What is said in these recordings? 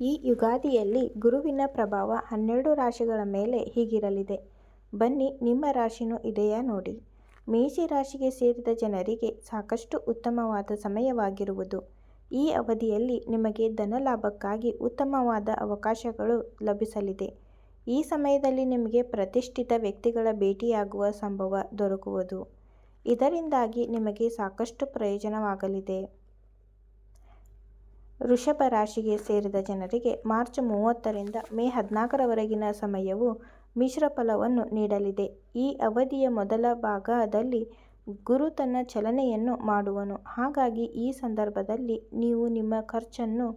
ಈ ಯುಗಾದಿಯಲ್ಲಿ ಗುರುವಿನ ಪ್ರಭಾವ ಹನ್ನೆರಡು ರಾಶಿಗಳ ಮೇಲೆ ಹೀಗಿರಲಿದೆ ಬನ್ನಿ, ನಿಮ್ಮ ರಾಶಿನೂ ಇದೆಯಾ ನೋಡಿ. ಮೇಷ ರಾಶಿಗೆ ಸೇರಿದ ಜನರಿಗೆ ಸಾಕಷ್ಟು ಉತ್ತಮವಾದ ಸಮಯವಾಗಿರುವುದು. ಈ ಅವಧಿಯಲ್ಲಿ ನಿಮಗೆ ಧನಲಾಭಕ್ಕಾಗಿ ಉತ್ತಮವಾದ ಅವಕಾಶಗಳು ಲಭಿಸಲಿದೆ. ಈ ಸಮಯದಲ್ಲಿ ನಿಮಗೆ ಪ್ರತಿಷ್ಠಿತ ವ್ಯಕ್ತಿಗಳ ಭೇಟಿಯಾಗುವ ಸಂಭವ ದೊರಕುವುದು. ಇದರಿಂದಾಗಿ ನಿಮಗೆ ಸಾಕಷ್ಟು ಪ್ರಯೋಜನವಾಗಲಿದೆ. ವೃಷಭ ರಾಶಿಗೆ ಸೇರಿದ ಜನರಿಗೆ ಮಾರ್ಚ್ ಮೂವತ್ತರಿಂದ ಮೇ ಹದಿನಾಲ್ಕರವರೆಗಿನ ಸಮಯವು ಮಿಶ್ರ ಫಲವನ್ನು ನೀಡಲಿದೆ. ಈ ಅವಧಿಯ ಮೊದಲ ಭಾಗದಲ್ಲಿ ಗುರು ತನ್ನ ಚಲನೆಯನ್ನು ಮಾಡುವನು. ಹಾಗಾಗಿ ಈ ಸಂದರ್ಭದಲ್ಲಿ ನೀವು ನಿಮ್ಮ ಖರ್ಚನ್ನು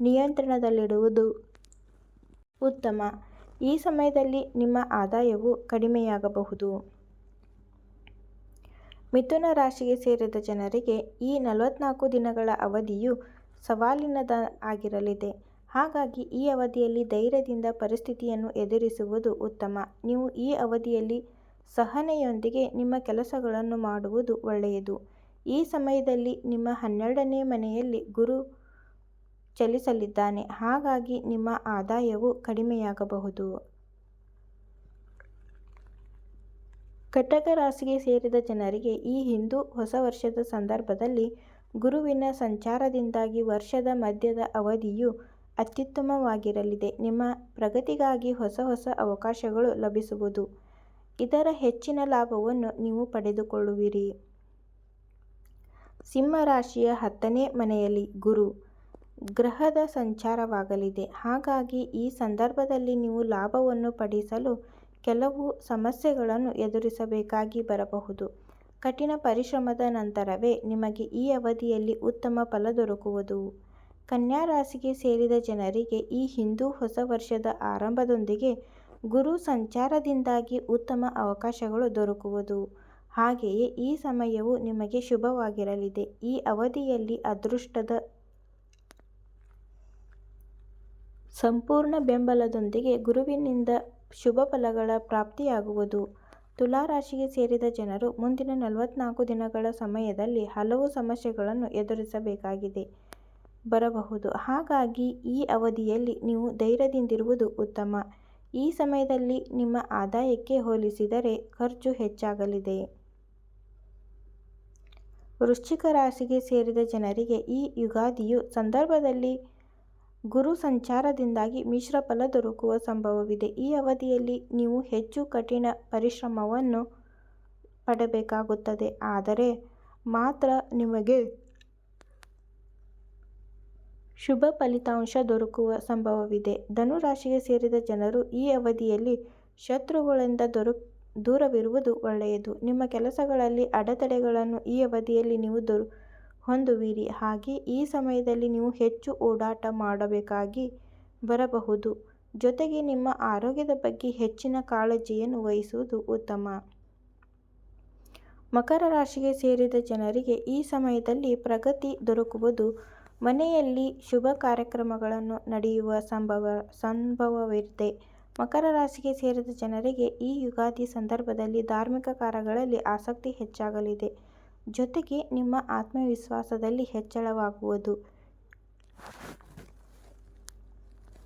ನಿಯಂತ್ರಣದಲ್ಲಿಡುವುದು ಉತ್ತಮ. ಈ ಸಮಯದಲ್ಲಿ ನಿಮ್ಮ ಆದಾಯವು ಕಡಿಮೆಯಾಗಬಹುದು. ಮಿಥುನ ರಾಶಿಗೆ ಸೇರಿದ ಜನರಿಗೆ ಈ ನಲವತ್ನಾಲ್ಕು ದಿನಗಳ ಅವಧಿಯು ಸವಾಲಿನದಾಗಿರಲಿದೆ. ಹಾಗಾಗಿ ಈ ಅವಧಿಯಲ್ಲಿ ಧೈರ್ಯದಿಂದ ಪರಿಸ್ಥಿತಿಯನ್ನು ಎದುರಿಸುವುದು ಉತ್ತಮ. ನೀವು ಈ ಅವಧಿಯಲ್ಲಿ ಸಹನೆಯೊಂದಿಗೆ ನಿಮ್ಮ ಕೆಲಸಗಳನ್ನು ಮಾಡುವುದು ಒಳ್ಳೆಯದು. ಈ ಸಮಯದಲ್ಲಿ ನಿಮ್ಮ ಹನ್ನೆರಡನೇ ಮನೆಯಲ್ಲಿ ಗುರು ಚಲಿಸಲಿದ್ದಾನೆ. ಹಾಗಾಗಿ ನಿಮ್ಮ ಆದಾಯವು ಕಡಿಮೆಯಾಗಬಹುದು. ಕಟಕ ರಾಶಿಗೆ ಸೇರಿದ ಜನರಿಗೆ ಈ ಹಿಂದೂ ಹೊಸ ವರ್ಷದ ಸಂದರ್ಭದಲ್ಲಿ ಗುರುವಿನ ಸಂಚಾರದಿಂದಾಗಿ ವರ್ಷದ ಮಧ್ಯದ ಅವಧಿಯು ಅತ್ಯುತ್ತಮವಾಗಿರಲಿದೆ. ನಿಮ್ಮ ಪ್ರಗತಿಗಾಗಿ ಹೊಸ ಹೊಸ ಅವಕಾಶಗಳು ಲಭಿಸುವುದು. ಇದರ ಹೆಚ್ಚಿನ ಲಾಭವನ್ನು ನೀವು ಪಡೆದುಕೊಳ್ಳುವಿರಿ. ಸಿಂಹ ರಾಶಿಯ ಹತ್ತನೇ ಮನೆಯಲ್ಲಿ ಗುರು ಗ್ರಹದ ಸಂಚಾರವಾಗಲಿದೆ. ಹಾಗಾಗಿ ಈ ಸಂದರ್ಭದಲ್ಲಿ ನೀವು ಲಾಭವನ್ನು ಪಡಿಸಲು ಕೆಲವು ಸಮಸ್ಯೆಗಳನ್ನು ಎದುರಿಸಬೇಕಾಗಿ ಬರಬಹುದು. ಕಠಿಣ ಪರಿಶ್ರಮದ ನಂತರವೇ ನಿಮಗೆ ಈ ಅವಧಿಯಲ್ಲಿ ಉತ್ತಮ ಫಲ ದೊರಕುವುದು. ಕನ್ಯಾ ರಾಶಿಗೆ ಸೇರಿದ ಜನರಿಗೆ ಈ ಹಿಂದೂ ಹೊಸ ವರ್ಷದ ಆರಂಭದೊಂದಿಗೆ ಗುರು ಸಂಚಾರದಿಂದಾಗಿ ಉತ್ತಮ ಅವಕಾಶಗಳು ದೊರಕುವುದು. ಹಾಗೆಯೇ ಈ ಸಮಯವು ನಿಮಗೆ ಶುಭವಾಗಿರಲಿದೆ. ಈ ಅವಧಿಯಲ್ಲಿ ಅದೃಷ್ಟದ ಸಂಪೂರ್ಣ ಬೆಂಬಲದೊಂದಿಗೆ ಗುರುವಿನಿಂದ ಶುಭ ಫಲಗಳ ಪ್ರಾಪ್ತಿಯಾಗುವುದು. ತುಲಾ ರಾಶಿಗೆ ಸೇರಿದ ಜನರು ಮುಂದಿನ ನಲವತ್ನಾಲ್ಕು ದಿನಗಳ ಸಮಯದಲ್ಲಿ ಹಲವು ಸಮಸ್ಯೆಗಳನ್ನು ಎದುರಿಸಬೇಕಾಗಿದೆ ಬರಬಹುದು. ಹಾಗಾಗಿ ಈ ಅವಧಿಯಲ್ಲಿ ನೀವು ಧೈರ್ಯದಿಂದಿರುವುದು ಉತ್ತಮ. ಈ ಸಮಯದಲ್ಲಿ ನಿಮ್ಮ ಆದಾಯಕ್ಕೆ ಹೋಲಿಸಿದರೆ ಖರ್ಚು ಹೆಚ್ಚಾಗಲಿದೆ. ವೃಶ್ಚಿಕ ರಾಶಿಗೆ ಸೇರಿದ ಜನರಿಗೆ ಈ ಯುಗಾದಿಯು ಸಂದರ್ಭದಲ್ಲಿ ಗುರು ಸಂಚಾರದಿಂದಾಗಿ ಮಿಶ್ರ ಫಲ ದೊರಕುವ ಸಂಭವವಿದೆ. ಈ ಅವಧಿಯಲ್ಲಿ ನೀವು ಹೆಚ್ಚು ಕಠಿಣ ಪರಿಶ್ರಮವನ್ನು ಪಡಬೇಕಾಗುತ್ತದೆ. ಆದರೆ ಮಾತ್ರ ನಿಮಗೆ ಶುಭ ಫಲಿತಾಂಶ ದೊರಕುವ ಸಂಭವವಿದೆ. ಧನುರಾಶಿಗೆ ಸೇರಿದ ಜನರು ಈ ಅವಧಿಯಲ್ಲಿ ಶತ್ರುಗಳಿಂದ ದೂರವಿರುವುದು ಒಳ್ಳೆಯದು. ನಿಮ್ಮ ಕೆಲಸಗಳಲ್ಲಿ ಅಡೆತಡೆಗಳನ್ನು ಈ ಅವಧಿಯಲ್ಲಿ ನೀವು ಹೊಂದುವಿರಿ. ಹಾಗೆ ಈ ಸಮಯದಲ್ಲಿ ನೀವು ಹೆಚ್ಚು ಓಡಾಟ ಮಾಡಬೇಕಾಗಿ ಬರಬಹುದು. ಜೊತೆಗೆ ನಿಮ್ಮ ಆರೋಗ್ಯದ ಬಗ್ಗೆ ಹೆಚ್ಚಿನ ಕಾಳಜಿಯನ್ನು ವಹಿಸುವುದು ಉತ್ತಮ. ಮಕರ ರಾಶಿಗೆ ಸೇರಿದ ಜನರಿಗೆ ಈ ಸಮಯದಲ್ಲಿ ಪ್ರಗತಿ ದೊರಕುವುದು. ಮನೆಯಲ್ಲಿ ಶುಭ ಕಾರ್ಯಕ್ರಮಗಳನ್ನು ನಡೆಯುವ ಸಂಭವ ಸಂಭವವಿದೆ. ಮಕರ ರಾಶಿಗೆ ಸೇರಿದ ಜನರಿಗೆ ಈ ಯುಗಾದಿ ಸಂದರ್ಭದಲ್ಲಿ ಧಾರ್ಮಿಕ ಕಾರ್ಯಗಳಲ್ಲಿ ಆಸಕ್ತಿ ಹೆಚ್ಚಾಗಲಿದೆ. ಜೊತೆಗೆ ನಿಮ್ಮ ಆತ್ಮವಿಶ್ವಾಸದಲ್ಲಿ ಹೆಚ್ಚಳವಾಗುವುದು.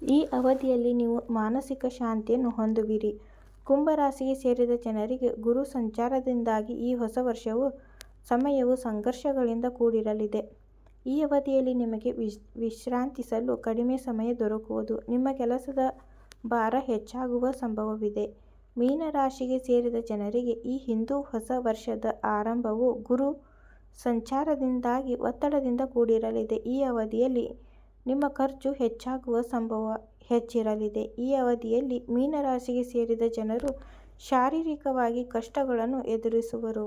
ಈ ಅವಧಿಯಲ್ಲಿ ನೀವು ಮಾನಸಿಕ ಶಾಂತಿಯನ್ನು ಹೊಂದುವಿರಿ. ಕುಂಭರಾಶಿಗೆ ಸೇರಿದ ಜನರಿಗೆ ಗುರು ಸಂಚಾರದಿಂದಾಗಿ ಈ ಹೊಸ ವರ್ಷವು, ಸಮಯವು ಸಂಘರ್ಷಗಳಿಂದ ಕೂಡಿರಲಿದೆ. ಈ ಅವಧಿಯಲ್ಲಿ ನಿಮಗೆ ವಿಶ್ರಾಂತಿಸಲು ಕಡಿಮೆ ಸಮಯ ದೊರಕುವುದು. ನಿಮ್ಮ ಕೆಲಸದ ಭಾರ ಹೆಚ್ಚಾಗುವ ಸಂಭವವಿದೆ. ಮೀನ ರಾಶಿಗೆ ಸೇರಿದ ಜನರಿಗೆ ಈ ಹಿಂದೂ ಹೊಸ ವರ್ಷದ ಆರಂಭವು ಗುರು ಸಂಚಾರದಿಂದಾಗಿ ಒತ್ತಡದಿಂದ ಕೂಡಿರಲಿದೆ. ಈ ಅವಧಿಯಲ್ಲಿ ನಿಮ್ಮ ಖರ್ಚು ಹೆಚ್ಚಾಗುವ ಸಂಭವ ಹೆಚ್ಚಿರಲಿದೆ. ಈ ಅವಧಿಯಲ್ಲಿ ಮೀನರಾಶಿಗೆ ಸೇರಿದ ಜನರು ಶಾರೀರಿಕವಾಗಿ ಕಷ್ಟಗಳನ್ನು ಎದುರಿಸುವರು.